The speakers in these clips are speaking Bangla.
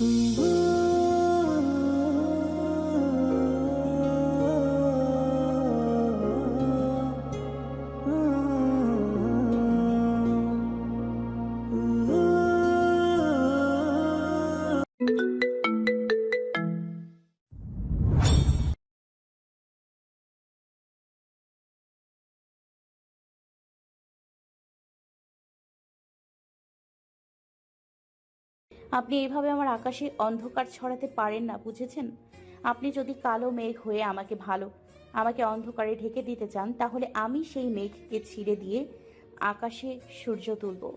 Mm-hmm. আপনি এইভাবে আমার আকাশে অন্ধকার ছড়াতে পারেন না, বুঝেছেন? আপনি যদি কালো মেঘ হয়ে আমাকে ভালো, আমাকে অন্ধকারে ঢেকে দিতে চান, তাহলে আমি সেই মেঘকে ছিঁড়ে দিয়ে আকাশে সূর্য তুলব।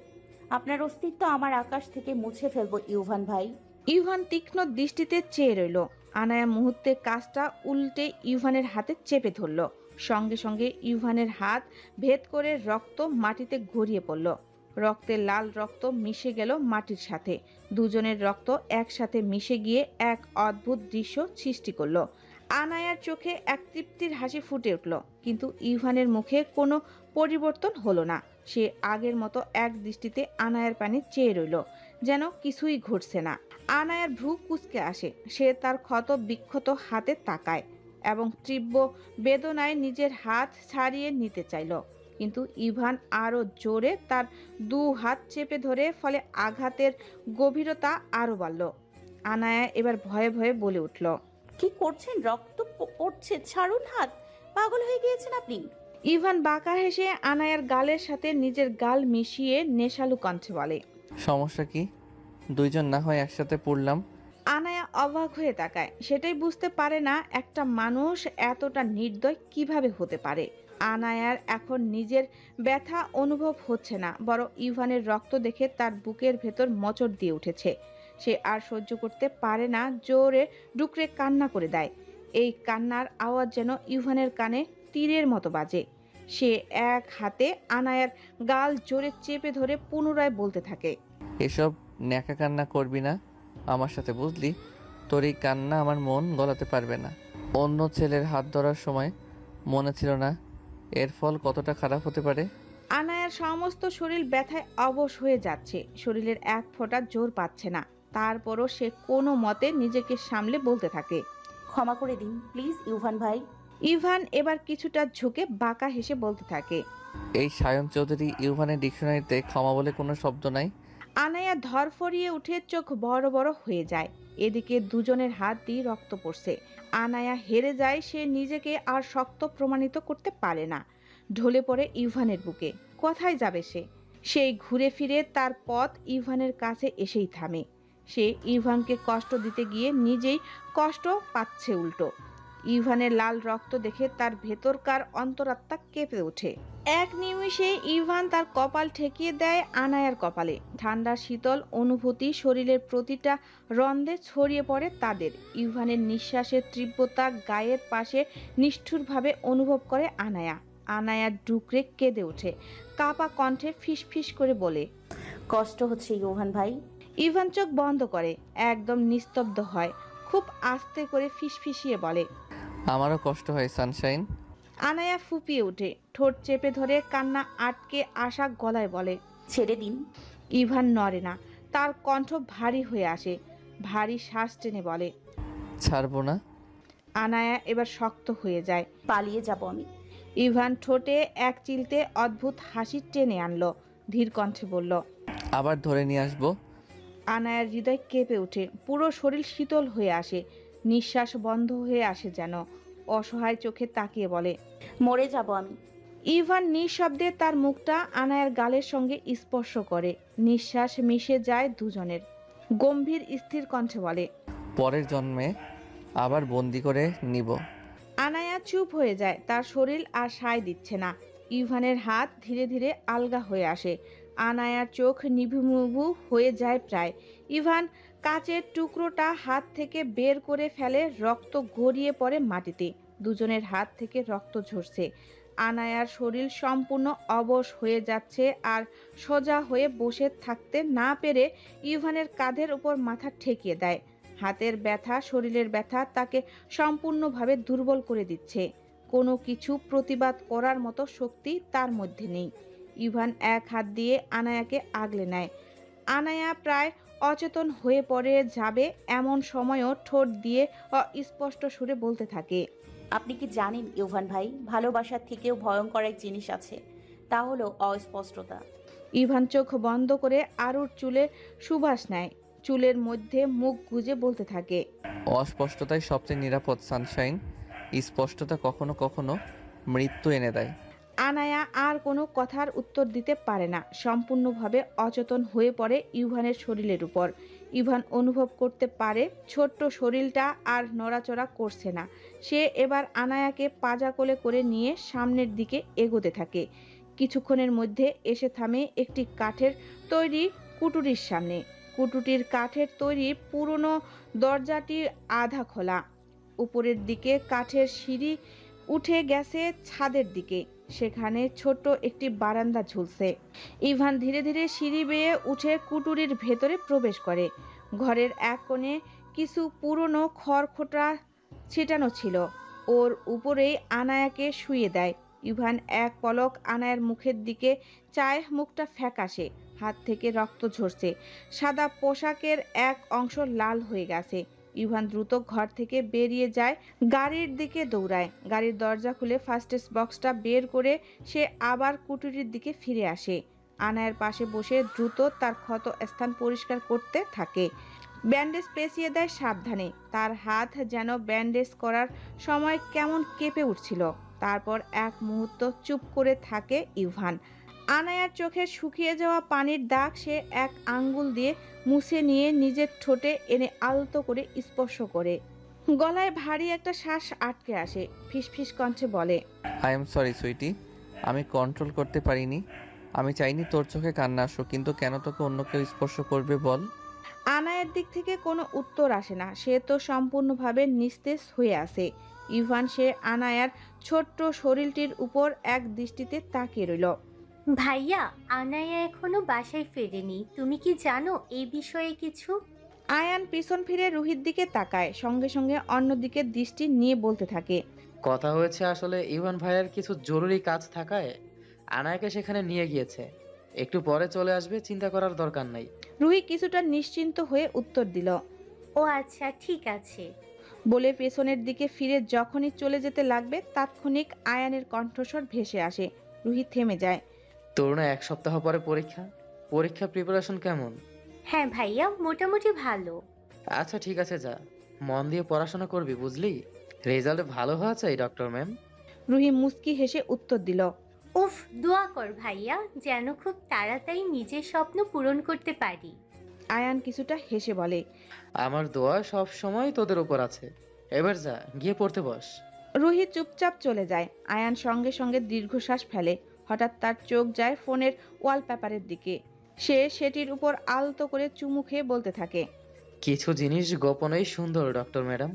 আপনার অস্তিত্ব আমার আকাশ থেকে মুছে ফেলব, ইউভান ভাই। ইউভান তীক্ষ্ণ দৃষ্টিতে চেয়ে রইল। আনায়া মুহূর্তে কাজটা উল্টে ইউভানের হাতে চেপে ধরল। সঙ্গে সঙ্গে ইউভানের হাত ভেদ করে রক্ত মাটিতে গড়িয়ে পড়ল। রক্তের লাল রক্ত মিশে গেল মাটির সাথে। দুজনের রক্ত একসাথে মিশে গিয়ে এক অদ্ভুত দৃশ্য সৃষ্টি করল। আনায়ার চোখে এক তৃপ্তির হাসি ফুটে উঠল, কিন্তু ইভানের মুখে কোনো পরিবর্তন হলো না। সে আগের মতো এক দৃষ্টিতে আনায়ার পানে চেয়ে রইল, যেন কিছুই ঘটছে না। আনায়ার ভ্রু কুচকে আসে, সে তার ক্ষত বিক্ষত হাতে তাকায় এবং তীব্র বেদনায় নিজের হাত ছাড়িয়ে নিতে চাইল। কিন্তু ইভান আরও জোরে তার দু হাত চেপে ধরে ফলে আঘাতের গভীরতা আরও বাড়ল। আনায়া এবার ভয়ে ভয়ে বলে উঠল কি করছেন? রক্ত পড়ছে। ছাড়ুন হাত। পাগল হয়ে গিয়েছেন আপনি। ইভান বাঁকা হেসে আনায়ার গালের সাথে নিজের গাল মিশিয়ে নেশালু কণ্ঠে বলে সমস্যা কি? দুইজন না হয় একসাথে পড়লাম? আনায়া অবাক হয়ে তাকায়। সেটাই বুঝতে পারে না একটা মানুষ এতটা নির্দয় কীভাবে হতে পারে। আনায়ার এখন নিজের ব্যথা অনুভব হচ্ছে না বড় ইভানের রক্ত দেখে তার বুকের ভেতর মচড় দিয়ে উঠেছে। সে আর সহ্য করতে পারে না, জোরে ডুকরে কান্না করে দেয়। এই কান্নার আওয়াজ যেন ইভানের কানে তীরের মতো বাজে। সে এক হাতে আনায়ার গাল জোরে চেপে ধরে পুনরায় বলতে থাকে, এসব ন্যাকা কান্না করবি না। আমার সাথে বুঝলি? তোর এই কান্না আমার মন গলাতে পারবে না। অন্য ছেলের হাত ধরার সময় মনে ছিল না এর ফল কতটা খারাপ হতে পারে? আনায়ার সমস্ত শরীর ব্যথায় অবশ হয়ে যাচ্ছে। শরীরের এক ফোঁটা জোর পাচ্ছে না। তারপরও সে কোনো মতে নিজেকে সামলে বলতে থাকে। ক্ষমা করে দিন প্লিজ ইউভান ভাই। ইভান এবার কিছুটা ঝুঁকে বাঁকা হেসে বলতে থাকে। এই সায়ন চৌধুরী ইউভানের ডিকশনারিতে ক্ষমা বলে কোনো শব্দ নাই? আনায়া ধরফরিয়ে উঠে চোখ বড় বড় হয়ে যায়। এদিকে দুজনের হাত দিয়ে রক্ত পড়ছে। আনায়া হেরে যায়, সে নিজেকে আর শক্ত প্রমাণিত করতে পারে না। ঢলে পড়ে ইভানের বুকে। কোথায় যাবে সে? সেই ঘুরে ফিরে তার পথ ইভানের কাছে এসেই থামে। সে ইভানকে কষ্ট দিতে গিয়ে নিজেই কষ্ট পাচ্ছে উল্টো। ইভানের লাল রক্ত দেখে তার ভেতরকার অন্তরাত্মা কেঁপে ওঠে। এক নিমিষে ইভান তার কপাল ঠেকিয়ে দেয় আনায়ার কপালে। ঠান্ডা শীতল অনুভূতি শরীরের প্রতিটা রন্ধে ছড়িয়ে পড়ে তাদের। ইভানের নিঃশ্বাসের তীব্রতা গায়ের পাশে নিষ্ঠুরভাবে অনুভব করে আনায়া। আনায়া ডুকরে কেঁদে ওঠে। কাপা কণ্ঠে ফিসফিস করে বলে কষ্ট হচ্ছে ইউভান ভাই। ইভান চোখ বন্ধ করে একদম নিস্তব্ধ হয়। খুব আস্তে করে ফিসফিসিয়ে বলে আমারও কষ্ট হয় সানশাইন। আনায়া ফুপিয়ে ওঠে ঠোঁট চেপে ধরে কান্না আটকে আসা গলায় বলে ছেড়ে দিন। ইভান নড়ে না তার কণ্ঠ ভারী হয়ে আসে ভারী শ্বাস টেনে বলে ছাড়বো না। আনায়া এবার শক্ত হয়ে যায়। পালিয়ে যাব আমি। ইভান ঠোঁটে এক চিলতে অদ্ভুত হাসি টেনে আনলো ধীর কণ্ঠে বলল আবার ধরে নিয়ে আসব। আনায়ার হৃদয় কেঁপে ওঠে পুরো শরীর শীতল হয়ে আসে নিঃশ্বাস বন্ধ হয়ে আসে যেন। অসহায় চোখে তাকিয়ে বলে মরে যাব আমি। ইভান নিঃশব্দে তার মুখটা আনায়ার গালের সঙ্গে স্পর্শ করে। নিঃশ্বাস মিশে যায় দুজনের। গম্ভীর স্থির কণ্ঠে বলে পরের জন্মে আবার বন্দি করে নিব। আনায়া চুপ হয়ে যায় তার শরীর আর সায় দিচ্ছে না। ইভানের হাত ধীরে ধীরে আলগা হয়ে আসে। আনায়ার চোখ নিভুমুভু হয়ে যায় প্রায়। ইভান কাচের টুকরোটা হাত থেকে বের করে ফেলে রক্ত গড়িয়ে পড়ে মাটিতে। দুজনের হাত থেকে রক্ত ঝরছে। আনায়ার শরীর সম্পূর্ণ অবশ হয়ে যাচ্ছে আর সোজা হয়ে বসে থাকতে না পেরে ইভানের কাঁধের উপর মাথা ঠেকিয়ে দেয়। হাতের ব্যথা, শরীরের ব্যথা তাকে সম্পূর্ণভাবে দুর্বল করে দিচ্ছে। কোনো কিছু প্রতিবাদ করার মতো শক্তি তার মধ্যে নেই। ইভান এক হাত দিয়ে আনায়াকে আগলে নেয়। আনায়া প্রায় অচেতন হয়ে পড়ে যাবে এমন সময়ও ঠোঁট দিয়ে অস্পষ্ট সুরে বলতে থাকে। আপনি কি জানেন ইউভান ভাই ভালোবাসার থেকেও ভয়ঙ্কর এক জিনিস আছে তা হলো অস্পষ্টতা। ইভান চোখ বন্ধ করে আরুর চুলে সুবাস নেয়। চুলের মধ্যে মুখ গুজে বলতে থাকে। অস্পষ্টতাই সবচেয়ে নিরাপদ সানশাইন। স্পষ্টতা কখনো কখনো মৃত্যু এনে দেয়। আনায়া আর কোনো কথার উত্তর দিতে পারে না। সম্পূর্ণভাবে অচেতন হয়ে পড়ে ইউভানের শরীরের উপর। ইভান অনুভব করতে পারে, ছোট্ট শরীরটা আর নড়াচড়া করছে না। সে এবার আনায়াকে পাজা কোলে করে নিয়ে সামনের দিকে এগোতে থাকে। কিছুক্ষণের মধ্যে এসে থামে একটি কাঠের তৈরি কুটুরির সামনে। কুটুটির কাঠের তৈরি পুরনো দরজাটি আধা খোলা। উপরের দিকে কাঠের সিঁড়ি উঠে গেছে ছাদের দিকে। সেখানে ছোট্ট একটি বারান্দা ঝুলছে। ইভান ধীরে ধীরে সিঁড়ি বেয়ে উঠে কুটুরির ভেতরে প্রবেশ করে। ঘরের এক কোণে কিছু পুরনো খড়খোটা ছিটানো ছিল। ওর উপরেই আনায়াকে শুয়ে দেয়। ইভান এক পলক আনায়ের মুখের দিকে চায় মুখটা ফ্যাকাশে, হাত থেকে রক্ত ঝরছে। সাদা পোশাকের এক অংশ লাল হয়ে গেছে। ইভান দ্রুত ঘর থেকে বেরিয়ে যায়, গাড়ির দিকে দৌড়ায়। গাড়ির দরজা খুলে ফার্স্টেস বক্সটা বের করে সে আবার কুটুরির দিকে ফিরে আসে। আনায়ের পাশে বসে দ্রুত তার ক্ষত স্থান পরিষ্কার করতে থাকে। ব্যান্ডেজ পেঁচিয়ে দেয় সাবধানে। তার হাত যেন ব্যান্ডেজ করার সময় কেমন কেঁপে উঠছিল। তারপর এক মুহূর্ত চুপ করে থাকে ইভান। আনায়ার চোখে শুকিয়ে যাওয়া পানির দাগ সে এক আঙ্গুল দিয়ে মুছে নিয়ে নিজের ঠোঁটে এনে আলতো করে স্পর্শ করে। গলায় ভারী একটা শ্বাস আটকে আসে ফিসফিস কণ্ঠে বলে আই এম সরি সুইটি আমি কন্ট্রোল করতে পারিনি। আমি চাইনি তোর চোখে কান্না আসুক কিন্তু কেন তোকে অন্য কেউ স্পর্শ করবে বল? আনায়ের দিক থেকে কোনো উত্তর আসে না। সে তো সম্পূর্ণভাবে নিস্তেজ হয়ে আছে। ইভান সে আনায়ার ছোট্ট শরীরটির উপর এক দৃষ্টিতে তাকিয়ে রইল। ভাইয়া আনায়া এখনও বাসায় ফেরেনি। তুমি কি জানো এই বিষয়ে কিছু? আয়ান পিছন ফিরে রুহির দিকে তাকায় সঙ্গে সঙ্গে অন্যদিকে দৃষ্টি নিয়ে বলতে থাকে। কথা হয়েছে আসলে ইভান ভাইয়ের কিছু জরুরি কাজ থাকায় আনায়াকে সেখানে নিয়ে গিয়েছে। একটু পরে চলে আসবে চিন্তা করার দরকার নাই। রুহি কিছুটা নিশ্চিন্ত হয়ে উত্তর দিল। ও আচ্ছা ঠিক আছে। বলে পেছনের দিকে ফিরে যখনই চলে যেতে লাগবে তাৎক্ষণিক আয়ানের কণ্ঠস্বর ভেসে আসে। রুহি থেমে যায়। তোর না এক সপ্তাহ পরে পরীক্ষা? পরীক্ষা প্রিপারেশন কেমন? হ্যাঁ ভাইয়া মোটামুটি ভালো। আচ্ছা ঠিক আছে যা। মন দিয়ে পড়াশোনা করবি বুঝলি? রেজাল্ট ভালো হওয়া চাই ডক্টর ম্যাম রুহি মুস্কি হেসে উত্তর দিল উফ দোয়া কর ভাইয়া যেন খুব তাড়াতাড়ি নিজের স্বপ্ন পূরণ করতে পারি। আয়ান কিছুটা হেসে বলে আমার দোয়া সব সময় তোদের উপর আছে। এবার যা গিয়ে পড়তে বস। রুহি চুপচাপ চলে যায়। আয়ান সঙ্গে সঙ্গে দীর্ঘশ্বাস ফেলে। হঠাৎ তার চোখ যায় ফোনের ওয়ালপেপারের দিকে। সে সেটির উপর আলতো করে চুমু খেয়ে বলতে থাকে কিছু জিনিস গোপনেই সুন্দর ডক্টর ম্যাডাম।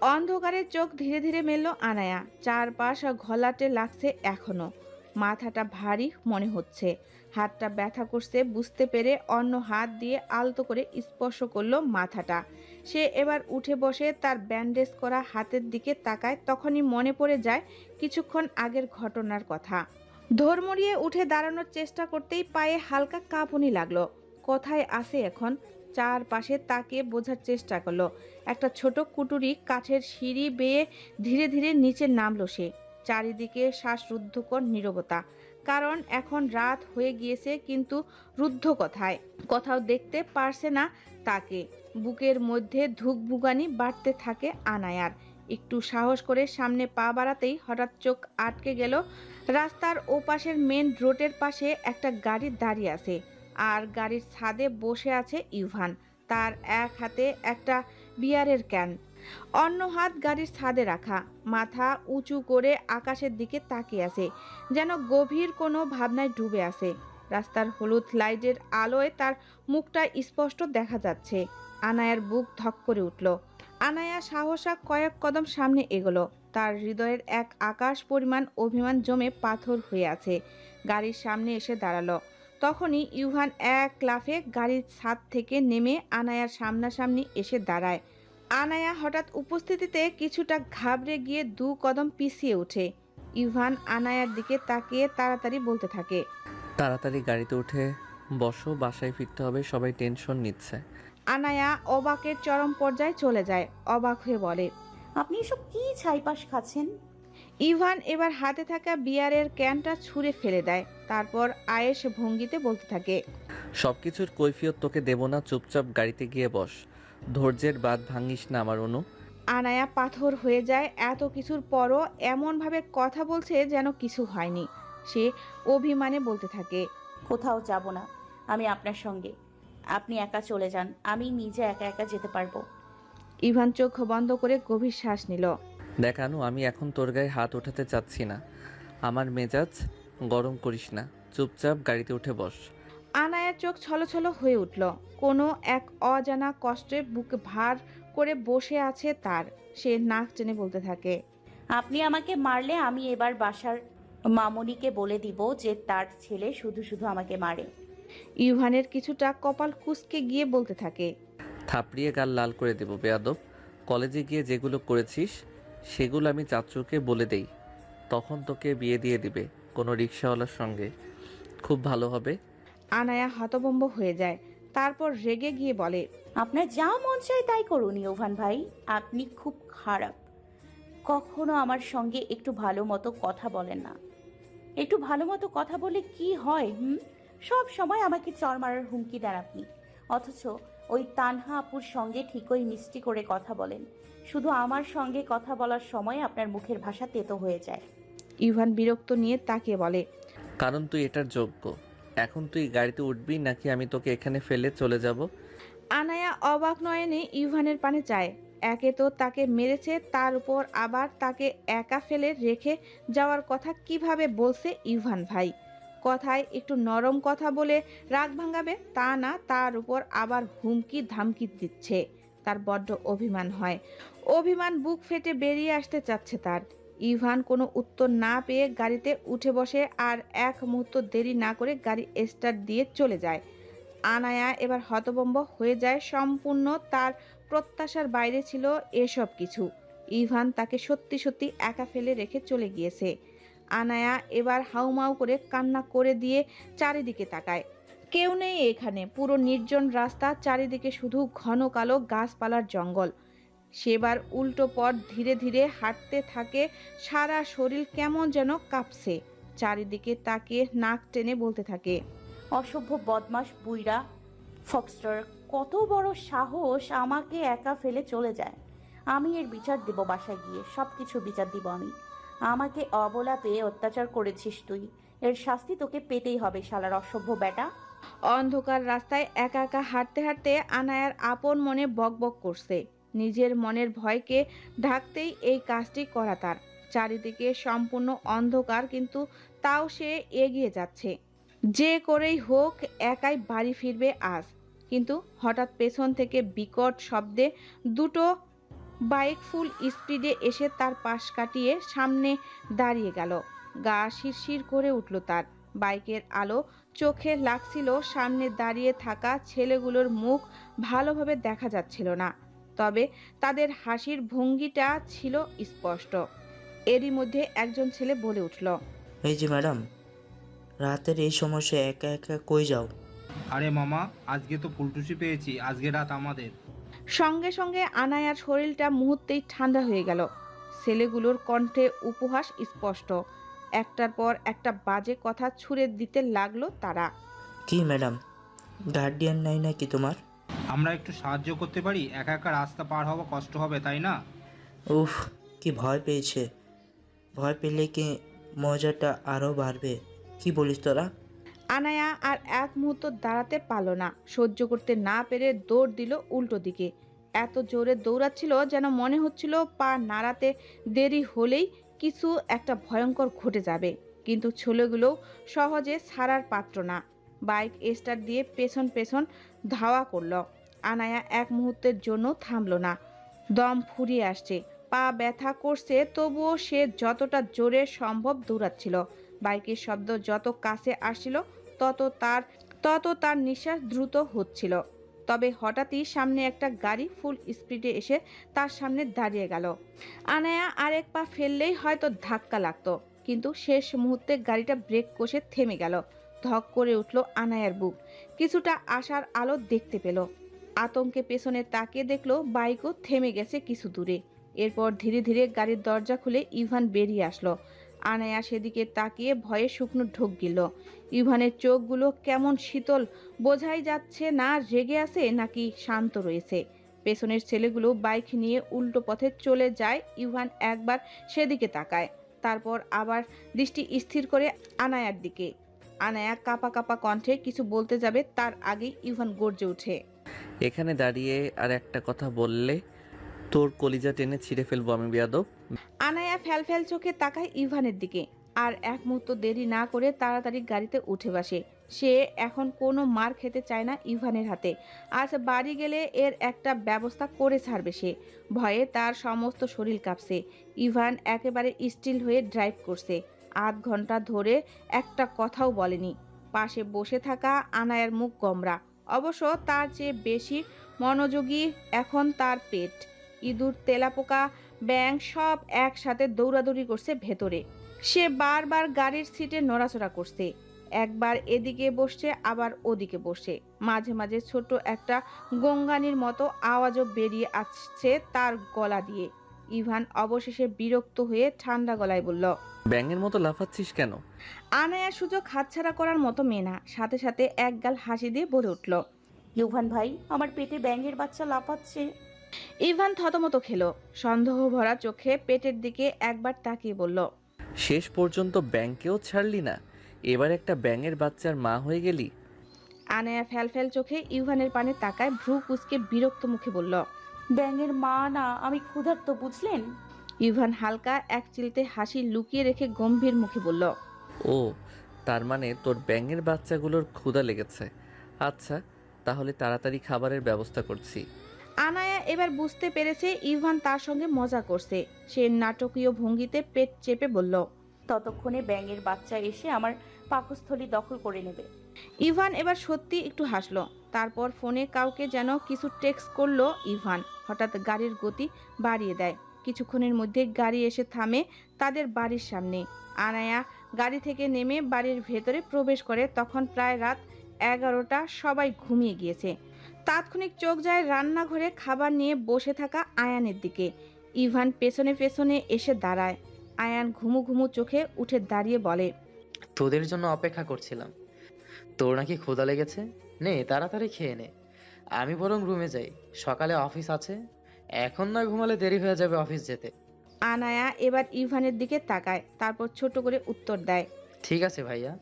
অন্ধকারে চোখ ধীরে ধীরে মেলল আনায়া। চারপাশ ঘোলাটে লাগছে এখনও। মাথাটা ভারী মনে হচ্ছে। হাতটা ব্যথা করছে বুঝতে পেরে অন্য হাত দিয়ে আলতো করে স্পর্শ করল মাথাটা। সে এবার উঠে বসে তার ব্যান্ডেজ করা হাতের দিকে তাকায় তখনই মনে পড়ে যায় কিছুক্ষণ আগের ঘটনার কথা। ধর্মরিয়ে উঠে দাঁড়ানোর চেষ্টা করতেই পায়ে হালকা কাঁপুনি লাগল। কোথায় আছে এখন, চারপাশে তাকে বোঝার চেষ্টা করল। একটা ছোট কুটুরি কাঠের সিঁড়ি বেয়ে ধীরে ধীরে নিচে নামলো সে। চারিদিকে শ্বাসরুদ্ধকর নীরবতা। কারণ এখন রাত হয়ে গিয়েছে কিন্তু রুদ্ধ কথায়। কোথাও দেখতে পারছে না তাকে। বুকের মধ্যে ধুকভুগানি বাড়তে থাকে আনায়ার। একটু সাহস করে সামনে পা বাড়াতেই হঠাৎ চোখ আটকে গেল রাস্তার ওপাশের মেন রোডের পাশে একটা গাড়ি দাঁড়িয়ে আছে আর গাড়ির ছাদে বসে আছে ইভান। তার এক হাতে একটা বিয়ারের ক্যান। অন্য হাত গাড়ির ছাদে রাখা। মাথা উঁচু করে আকাশের দিকে তাকিয়ে আছে, যেন গভীর কোনো ভাবনায় ডুবে আছে। রাস্তার হলুদ লাইটের আলোয় তার মুখটা স্পষ্ট দেখা যাচ্ছে। আনায়ার বুক ধক করে উঠল। আনায়া সাহসা কয়েক কদম সামনে এগোলো। তার হৃদয়ের এক আকাশ পরিমাণ অভিমান জমে পাথর হয়ে আছে। গাড়ির সামনে এসে দাঁড়াল। তখনই ইউহান এক লাফে গাড়ির ছাদ থেকে নেমে আনায়ার সামনাসামনি এসে দাঁড়ায়। আনায়া হঠাৎ উপস্থিতিতে কিছুটা ঘাবড়ে গিয়ে দু কদম পিছিয়ে ওঠে। ইভান আনায়ার দিকে তাকিয়ে তাড়াতাড়ি বলতে থাকে তাড়াতাড়ি গাড়িতে উঠে বসো বাসায় ফিরতে হবে সবাই টেনশন নিচ্ছে। আনায়া অবাকের চরম পর্যায়ে চলে যায়। অবাক হয়ে বলে আপনি এসব কি ছাইপাশ খাচ্ছেন? ইভান এবার হাতে থাকা বিয়ারের ক্যানটা ছুঁড়ে ফেলে দেয়। তারপর আয়েস ভঙ্গিতে বলতে থাকে সব কিছুর কৈফিয়ত তোকে দেব না চুপচাপ গাড়িতে গিয়ে বস। ধৈর্যের বাদ ভাঙিস না আমার অনু আনায়া পাথর হয়ে যায়। এত কিছুর পরও এমনভাবে কথা বলছে যেন কিছু হয়নি। সে অভিমানে বলতে থাকে কোথাও যাব না আমি আপনার সঙ্গে। আপনি একা চলে যান আমি নিজে একা একা যেতে পারব। ইভান চোখ বন্ধ করে গভীর শ্বাস নিল। দেখানো আমি এখন তোর গায়ে হাত ওঠাতে চাচ্ছি না। আমার মেজাজ গরম করিস না। চুপচাপ গাড়িতে উঠে বস। আনায়ার চোখ ছলছল হয়ে উঠল। কোনো এক অজানা কষ্টে বুক ভার করে বসে আছে তার। সে নাক টেনে বলতে থাকে আপনি আমাকে মারলে আমি এবার বাসার মামনিকে বলে দিব যে তার ছেলে শুধু শুধু আমাকে মারে। ইভানের কিছুটা কপাল কুঁচকে গিয়ে বলতে থাকে থাপড়িয়ে গাল লাল করে দেব বেয়াদব। কলেজে গিয়ে যেগুলো করেছিস সেগুলো আমি চাচুকে বলে দেই। তখন তোকে বিয়ে দিয়ে দিবে কোনো রিক্সাওয়ালার সঙ্গে। খুব ভালো হবে। আনায়া হতবম্ব হয়ে যায়। তারপর রেগে গিয়ে বলে আপনার যা মন চায় তাই করুন ইউভান ভাই। আপনি খুব খারাপ। কখনো আমার সঙ্গে একটু ভালো মতো কথা বলেন না। একটু ভালো মতো কথা বলে কি হয় হুম? সব সময় আমাকে চর মারার হুমকি দেন আপনি। অথচ ওই তানহা আপুর সঙ্গে ঠিকই মিষ্টি করে কথা বলেন। শুধু আমার সঙ্গে কথা বলার সময় আপনার মুখের ভাষা তেতো হয়ে যায়। ইভান বিরক্ত নিয়ে তাকে বলে কারণ তুই এটার যোগ্য। এখন তুই গাড়িতে উঠবি নাকি আমি তোকে এখানে ফেলে চলে যাব? আনায়া অবাক নয়নে ইভানের পানে চায় একে তো তাকে মেরেছে তার উপর আবার তাকে একা ফেলে রেখে যাওয়ার কথা কীভাবে বলছে ইভান ভাই? কথায় একটু নরম কথা বলে রাগ ভাঙাবে, তা না, তার উপর আবার হুমকি ধামকি দিচ্ছে। তার বড্ড অভিমান হয়। অভিমান বুক ফেটে বেরিয়ে আসতে চাচ্ছে তার। ইভান কোনো উত্তর না পেয়ে গাড়িতে উঠে বসে আর এক মুহূর্ত দেরি না করে গাড়ি স্টার্ট দিয়ে চলে যায়। আনায়া এবার হতবম্ব হয়ে যায়, সম্পূর্ণ তার প্রত্যাশার বাইরে ছিল এসব কিছু। ইভান তাকে সত্যি সত্যি একা ফেলে রেখে চলে গিয়েছে। আনায়া এবার হাউমাউ করে কান্না করে দিয়ে চারিদিকে তাকায়। কেউ নেই এখানে। পুরো নির্জন রাস্তা চারিদিকে শুধু ঘন কালো গাছপালার জঙ্গল। সেবার উল্টো পথ ধীরে ধীরে হাঁটতে থাকে, সারা শরীর কেমন যেন কাঁপছে। চারিদিকে তাকিয়ে নাক টেনে বলতে থাকে, অসভ্য বদমাস বুইরা ফক্সটার কত বড় সাহস আমাকে একা ফেলে চলে যায়। আমি এর বিচার দেব বাসায় গিয়ে সব কিছু বিচার দিব আমি। আমাকে অবলা পেয়ে অত্যাচার করেছিস তুই। এর শাস্তি তোকে পেতেই হবে, শালার অসভ্য বেটা অন্ধকার রাস্তায় একা একা হাঁটতে হাঁটতে আনায়ার আপন মনে বকবক করছে। নিজের মনের ভয়কে ঢাকতেই এই কাজটি করা তার। চারিদিকে সম্পূর্ণ অন্ধকার, কিন্তু তাও সে এগিয়ে যাচ্ছে। যে করেই হোক, একাই বাড়ি ফিরবে আজ। কিন্তু হঠাৎ পেছন থেকে বিকট শব্দে দুটো বাইক ফুল স্পিডে এসে তার পাশ কাটিয়ে সামনে দাঁড়িয়ে গেল। গা শিরশির করে উঠল তার। বাইকের আলো চোখে লাগছিল সামনে দাঁড়িয়ে থাকা ছেলেগুলোর মুখ ভালোভাবে দেখা যাচ্ছিল না। তবে তাদের হাসির ভঙ্গিটা ছিল স্পষ্ট। এরই মধ্যে একজন ছেলে বলে উঠল এই যে ম্যাডাম রাতের এই সমস্যা একা একা কই যাও? আরে মামা আজকে তো ফুলটুসি পেয়েছি আজকে রাত আমাদের। সঙ্গে সঙ্গে আনায়ার শরীরটা মুহূর্তেই ঠান্ডা হয়ে গেল। ছেলেগুলোর কণ্ঠে উপহাস স্পষ্ট। একটার পর একটা বাজে কথা ছুঁড়ে দিতে লাগল তারা। কি ম্যাডাম? গার্ডিয়ান নাই নাকি তোমার? আমরা একটু সাহায্য করতে পারি? একা একা রাস্তা পার হওয়া কষ্ট হবে তাই না? উফ কি ভয় পেয়েছে। ভয় পেলে কি মজাটা আরও বাড়বে? কি বলিস তোরা? আনায়া আর এক মুহূর্ত দাঁড়াতে পারল না। সহ্য করতে না পেরে দৌড় দিল উল্টো দিকে। এত জোরে দৌড়াচ্ছিল যেন মনে হচ্ছিল পা নাড়াতে দেরি হলেই কিছু একটা ভয়ঙ্কর ঘটে যাবে। কিন্তু ছেলেগুলোও সহজে ছাড়ার পাত্র না। বাইক স্টার্ট দিয়ে পেছন পেছন ধাওয়া করল। আনায়া এক মুহূর্তের জন্য থামলো না। দম ফুরিয়ে আসছে। পা ব্যথা করছে, তবুও সে যতটা জোরে সম্ভব দৌড়াচ্ছিল। বাইকের শব্দ যত কাছে আসছিল, তত তার তত তার নিঃশ্বাস দ্রুত হচ্ছিল। তবে হঠাৎই সামনে একটা গাড়ি ফুল স্পিডে এসে তার সামনে দাঁড়িয়ে গেল। আনায়া আরেক পা ফেললেই হয়তো ধাক্কা লাগতো, কিন্তু শেষ মুহূর্তে গাড়িটা ব্রেক কষে থেমে গেল। ধক করে উঠল আনায়ার বুক। কিছুটা আশার আলো দেখতে পেল। আতঙ্কে পেছনে তাকিয়ে দেখল বাইকও থেমে গেছে কিছু দূরে। এরপর ধীরে ধীরে গাড়ির দরজা খুলে ইভান বেরিয়ে আসলো। আনায়া সেদিকে তাকিয়ে ভয়ে শুকনো ঢোক গেল। ইভানের চোখগুলো কেমন শীতল, বোঝাই যাচ্ছে না রেগে আছে নাকি শান্ত রয়েছে। পেছনের ছেলেগুলো বাইক নিয়ে উল্টো পথে চলে যায়, ইভান একবার সেদিকে তাকায়, তারপর আবার দৃষ্টি স্থির করে আনায়ার দিকে। আনায়া কাপা কাপা কণ্ঠে কিছু বলতে যাবে, তার আগেই ইভান গর্জে ওঠে। এখানে দাঁড়িয়ে আর একটা কথা বললে তোর কলিজা টেনে ছিঁড়ে ফেলব আমি, বিয়াদব। আনায়া ফ্যাল ফ্যাল চোখে তাকায় ইভানের দিকে আর এক মুহূর্ত দেরি না করে তাড়াতাড়ি গাড়িতে উঠে বসে। সে এখন কোনো মার খেতে চায় না ইভানের হাতে। আজ বাড়ি গেলে এর একটা ব্যবস্থা করে ছাড়বে সে। ভয়ে তার সমস্ত শরীর কাঁপছে। ইভান একেবারে স্টিল হয়ে ড্রাইভ করছে। আধ ঘণ্টা ধরে একটা কথাও বলেনি। পাশে বসে থাকা আনায়ার মুখ গমরা অবশ্য তার চেয়ে বেশি মনোযোগী এখন তার পেট। ইঁদুর তেলাপোকা ব্যাং সব একসাথে দৌড়াদৌড়ি করছে ভেতরে। সে বারবার গাড়ির সিটে নড়াচড়া করছে। একবার এদিকে বসছে আবার ওদিকে বসে মাঝে মাঝে ছোট একটা গঙ্গানির মতো আওয়াজও বেরিয়ে আসছে তার গলা দিয়ে। ইভান অবশেষে বিরক্ত হয়ে ঠান্ডা গলায় বলল ব্যাঙের মতো লাফাচ্ছিস কেন? আনায়া সুযোগ হাতছাড়া করার মতো মেয়ে না। সাথে সাথে একগাল হাসি দিয়ে বলে উঠল ইউভান ভাই আমার পেটে ব্যাঙের বাচ্চা লাফাচ্ছে। ইভান থতমত খেলো। সন্দেহ ভরা চোখে পেটের দিকে একবার তাকিয়ে বলল শেষ পর্যন্ত ব্যাংকেও ছাড়লি না। এবার একটা ব্যাঙের বাচ্চার মা হয়ে গেলি? আনায়া ফ্যাল ফ্যাল চোখে ইভানের পানে তাকায় ভ্রু কুচকে বিরক্ত মুখে বলল ব্যাঙের মা না আমি ক্ষুধার্ত বুঝলেন? ইভান হালকা এক চিলতে হাসি লুকিয়ে রেখে গম্ভীর মুখে বলল ও তার মানে তোর ব্যাঙের বাচ্চাগুলোর ক্ষুধা লেগেছে। আচ্ছা তাহলে তাড়াতাড়ি খাবারের ব্যবস্থা করছি। আনায়া এবার বুঝতে পেরেছে ইভান তার সঙ্গে মজা করছে। সে নাটকীয় ভঙ্গিতে পেট চেপে বলল ততক্ষণে ব্যাঙের বাচ্চা এসে আমার পাকস্থলী দখল করে নেবে। ইভান এবার সত্যি একটু হাসলো। তারপর ফোনে কাউকে যেন কিছু টেক্সট করল ইভান। হঠাৎ গাড়ির গতি বাড়িয়ে দেয়। কিছুক্ষণের মধ্যে গাড়ি এসে থামে তাদের বাড়ির সামনে। আনায়া গাড়ি থেকে নেমে বাড়ির ভেতরে প্রবেশ করে তখন প্রায় রাত এগারোটা সবাই ঘুমিয়ে গিয়েছে। তাৎক্ষণিক চোখ যায় রান্নাঘরে খাবার নিয়ে বসে থাকা আয়ানের দিকে। ইভান পেছনে পেছনে এসে দাঁড়ায়। আয়ান ঘুমু ঘুমু চোখে উঠে দাঁড়িয়ে বলে তোদের জন্য অপেক্ষা করছিলাম। তোর নাকি ক্ষুধা লেগেছে? নে তাড়াতাড়ি খেয়ে নে। আমি বরং রুমে যাই। সকালে অফিস আছে। এখন না ঘুমালে দেরি হয়ে যাবে অফিস যেতে। আনায়া এবার ইভানের দিকে তাকায় তারপর ছোট করে উত্তর দেয় ঠিক আছে ভাইয়া।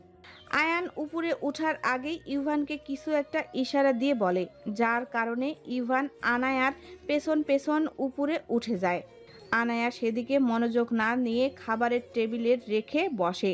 আয়ান উপরে ওঠার আগেই ইভানকে কিছু একটা ইশারা দিয়ে বলে, যার কারণে ইভান আনায়ার পেছন পেছন উপরে উঠে যায়। আনায়া সেদিকে মনোযোগ না নিয়ে খাবারের টেবিলে রেখে বসে।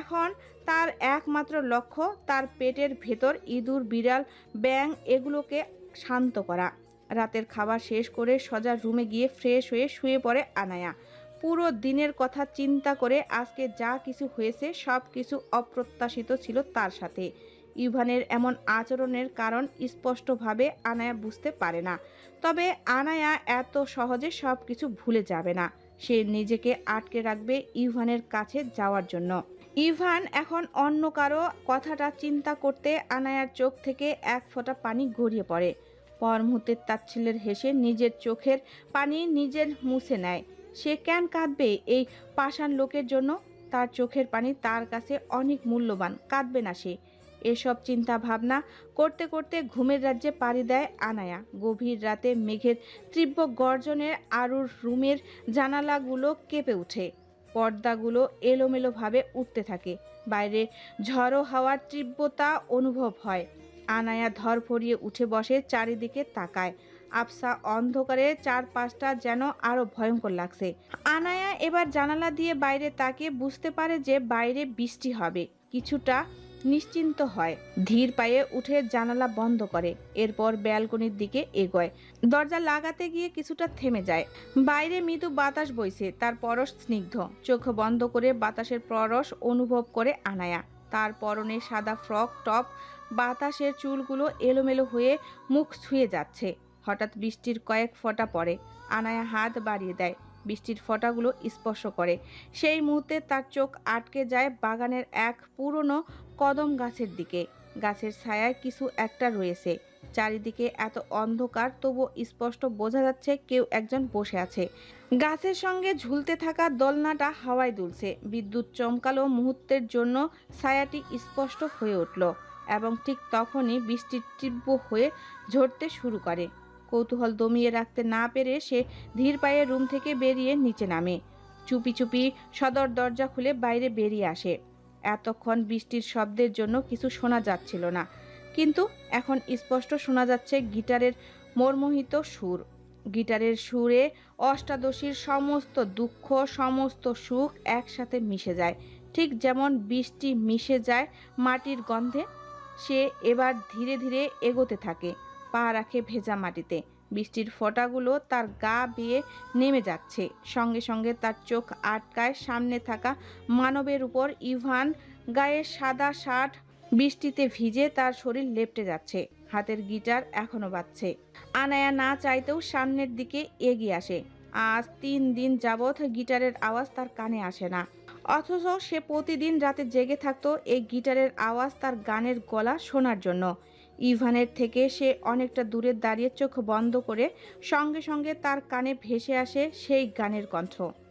এখন তার একমাত্র লক্ষ্য তার পেটের ভেতর ইঁদুর, বিড়াল ব্যাং এগুলোকে শান্ত করা। রাতের খাবার শেষ করে সজার রুমে গিয়ে ফ্রেশ হয়ে শুয়ে পড়ে আনায়া। পুরো দিনের কথা চিন্তা করে আজকে যা কিছু হয়েছে, সব কিছু অপ্রত্যাশিত ছিল তার সাথে। ইভানের এমন আচরণের কারণ স্পষ্টভাবে আনায়া বুঝতে পারে না। তবে আনায়া এত সহজে সব কিছু ভুলে যাবে না। সে নিজেকে আটকে রাখবে ইভানের কাছে যাওয়ার জন্য। ইভান এখন অন্য কারও কথাটা চিন্তা করতে আনায়ার চোখ থেকে এক ফোঁটা পানি গড়িয়ে পড়ে। পর মুহূর্তে তাচ্ছিল্যের হেসে নিজের চোখের পানি নিজের মুছে নেয়। সে কেন কাঁদবে এই পাষাণ লোকের জন্য? তার চোখের পানি তার কাছে অনেক মূল্যবান, কাঁদবে না সে। এসব চিন্তা ভাবনা করতে করতে ঘুমের রাজ্যে পাড়ি দেয় আনায়া। গভীর রাতে মেঘের তীব্র গর্জনের আরুর রুমের জানালাগুলো কেঁপে ওঠে। পর্দাগুলো এলোমেলোভাবে উঠতে থাকে। বাইরে ঝড়ো হাওয়ার তীব্রতা অনুভব হয়। আনায়া ধরফরিয়ে উঠে বসে চারিদিকে তাকায়। আফসা অন্ধকারে চারপাশটা যেন আরও ভয়ঙ্কর লাগছে। আনায়া এবার জানালা দিয়ে বাইরে তাকিয়ে বুঝতে পারে যে বাইরে বৃষ্টি হবে। কিছুটা নিশ্চিন্ত হয়। ধীর পায়ে উঠে জানালা বন্ধ করে। এরপর ব্যালকনির দিকে এগোয়। দরজা লাগাতে গিয়ে কিছুটা থেমে যায়। বাইরে মৃদু বাতাস বইছে। তার পরশ স্নিগ্ধ। চোখ বন্ধ করে বাতাসের পরশ অনুভব করে আনায়া। তার পরনে সাদা ফ্রক, টপ, বাতাসের চুলগুলো এলোমেলো হয়ে মুখ ছুঁয়ে যাচ্ছে। হঠাৎ বৃষ্টির কয়েক ফোঁটা পড়ে আনায়া হাত বাড়িয়ে দেয়। বৃষ্টির ফোঁটাগুলো স্পর্শ করে। সেই মুহূর্তে তার চোখ আটকে যায় বাগানের এক পুরনো কদম গাছের দিকে। গাছের ছায়ায় কিছু একটা রয়েছে। চারিদিকে এত অন্ধকার তবু স্পষ্ট বোঝা যাচ্ছে কেউ একজন বসে আছে। গাছের সঙ্গে ঝুলতে থাকা দোলনাটা হাওয়ায় দুলছে। বিদ্যুৎ চমকালো মুহূর্তের জন্য ছায়াটি স্পষ্ট হয়ে উঠল এবং ঠিক তখনই বৃষ্টি তীব্র হয়ে ঝরতে শুরু করে। কৌতূহল দমিয়ে রাখতে না পেরে সে ধীর পায়ে রুম থেকে বেরিয়ে নিচে নামে। চুপি চুপি সদর দরজা খুলে বাইরে বেরিয়ে আসে। এতক্ষণ বৃষ্টির শব্দের জন্য কিছু শোনা যাচ্ছিল না। কিন্তু এখন স্পষ্ট শোনা যাচ্ছে গিটারের মর্মোহিত সুর। গিটারের সুরে অষ্টাদশীর সমস্ত দুঃখ, সমস্ত সুখ একসাথে মিশে যায়। ঠিক যেমন বৃষ্টি মিশে যায় মাটির গন্ধে, সে এবার ধীরে ধীরে এগোতে থাকে। পা রাখে ভেজা মাটিতে। বৃষ্টির ফোঁটাগুলো তার গা বেয়ে নেমে যাচ্ছে। সঙ্গে সঙ্গে তার চোখ আটকায় সামনে থাকা মানবের উপর ইভান গায়ে সাদা শার্ট বৃষ্টিতে ভিজে তার শরীর লেপটে যাচ্ছে। হাতের গিটার এখনও বাজছে। আনায়া না চাইতেও সামনের দিকে এগিয়ে আসে। আজ তিন দিন যাবৎ গিটারের আওয়াজ তার কানে আসে না। অথচ সে প্রতিদিন রাতে জেগে থাকতো এই গিটারের আওয়াজ তার গানের গলা শোনার জন্য। ইভানের থেকে সে অনেকটা দূরে দাঁড়িয়ে চোখ বন্ধ করে সঙ্গে সঙ্গে তার কানে ভেসে আসে সেই গানের কণ্ঠ।